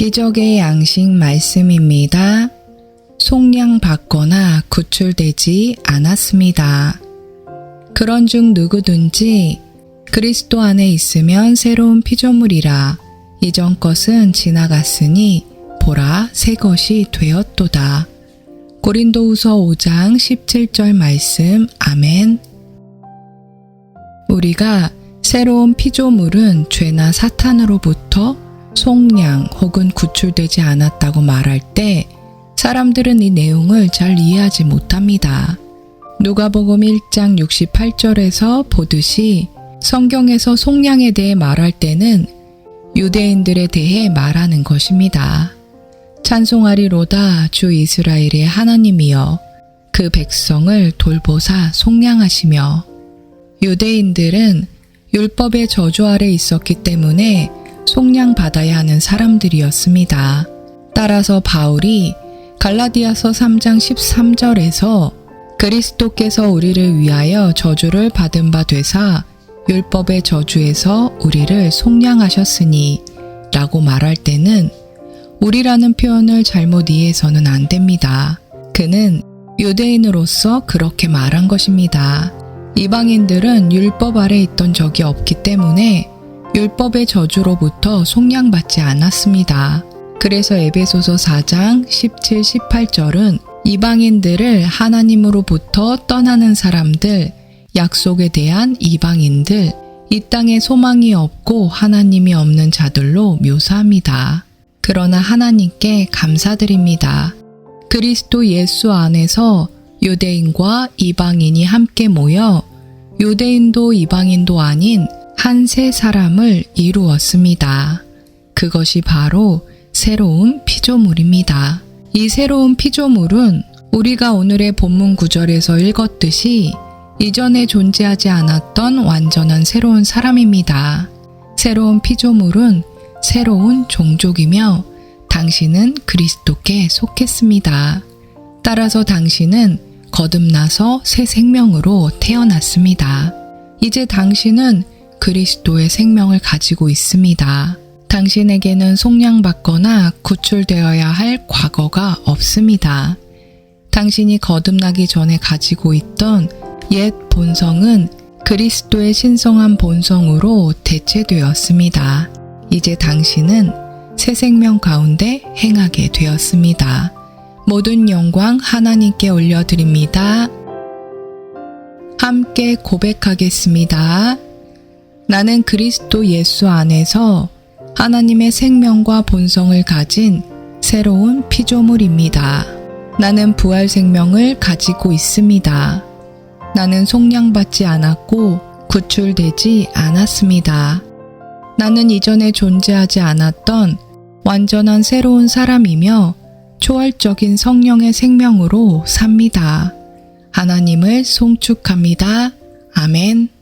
기적의 양식 말씀입니다. 속량받거나 구출되지 않았습니다. 그런 중 누구든지 그리스도 안에 있으면 새로운 피조물이라 이전 것은 지나갔으니 보라 새 것이 되었도다. 고린도후서 5장 17절 말씀 아멘. 우리가 새로운 피조물은 죄나 사탄으로부터 속량 혹은 구출되지 않았다고 말할 때 사람들은 이 내용을 잘 이해하지 못합니다. 누가복음 1장 68절에서 보듯이 성경에서 속량에 대해 말할 때는 유대인들에 대해 말하는 것입니다. 찬송하리로다 주 이스라엘의 하나님이여 그 백성을 돌보사 속량하시며 유대인들은 율법의 저주 아래 있었기 때문에 속량받아야 하는 사람들이었습니다. 따라서 바울이 갈라디아서 3장 13절에서 그리스도께서 우리를 위하여 저주를 받은 바 되사 율법의 저주에서 우리를 속량하셨으니 라고 말할 때는 우리라는 표현을 잘못 이해해서는 안 됩니다. 그는 유대인으로서 그렇게 말한 것입니다. 이방인들은 율법 아래 있던 적이 없기 때문에 율법의 저주로부터 속량받지 않았습니다. 그래서 에베소서 4장 17, 18절은 이방인들을 하나님으로부터 떠나는 사람들, 약속에 대한 이방인들, 이 땅에 소망이 없고 하나님이 없는 자들로 묘사합니다. 그러나 하나님께 감사드립니다. 그리스도 예수 안에서 유대인과 이방인이 함께 모여 유대인도 이방인도 아닌 한 세 사람을 이루었습니다. 그것이 바로 새로운 피조물입니다. 이 새로운 피조물은 우리가 오늘의 본문 구절에서 읽었듯이 이전에 존재하지 않았던 완전한 새로운 사람입니다. 새로운 피조물은 새로운 종족이며 당신은 그리스도께 속했습니다. 따라서 당신은 거듭나서 새 생명으로 태어났습니다. 이제 당신은 그리스도의 생명을 가지고 있습니다. 당신에게는 속량받거나 구출되어야 할 과거가 없습니다. 당신이 거듭나기 전에 가지고 있던 옛 본성은 그리스도의 신성한 본성으로 대체되었습니다. 이제 당신은 새 생명 가운데 행하게 되었습니다. 모든 영광 하나님께 올려드립니다. 함께 고백하겠습니다. 나는 그리스도 예수 안에서 하나님의 생명과 본성을 가진 새로운 피조물입니다. 나는 부활 생명을 가지고 있습니다. 나는 속량받지 않았고 구출되지 않았습니다. 나는 이전에 존재하지 않았던 완전한 새로운 사람이며 초월적인 성령의 생명으로 삽니다. 하나님을 송축합니다. 아멘.